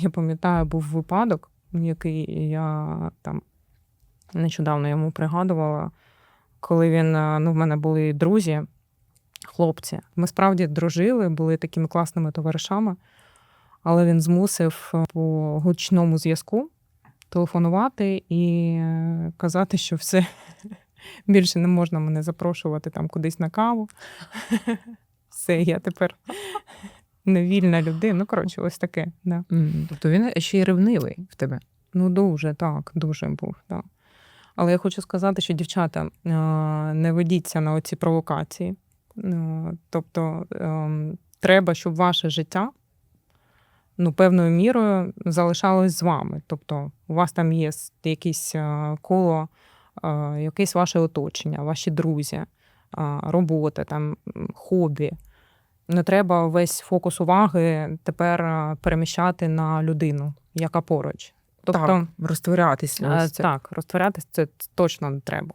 Я пам'ятаю, був випадок, який я там нещодавно йому пригадувала, коли він, е, ну, в мене були друзі, хлопці. Ми справді дружили, були такими класними товаришами, але він змусив е, по гучному зв'язку телефонувати і е, казати, що все більше не можна мене запрошувати там кудись на каву. Все, я тепер невільна людина. Ну, коротше, ось таке. Да. Тобто він ще й ревнивий в тебе. Ну, дуже, так, дуже був. Так. Але я хочу сказати, що дівчата не ведіться на оці провокації. Тобто ем, треба, щоб ваше життя ну, певною мірою залишалось з вами. Тобто, у вас там є якесь е, коло, е, якесь ваше оточення, ваші друзі, робота, там, хобі. Не треба весь фокус уваги тепер е, переміщати на людину, яка поруч. Тобто, так, розтворятися. Е, ось це. Так, розтворятись це точно не треба.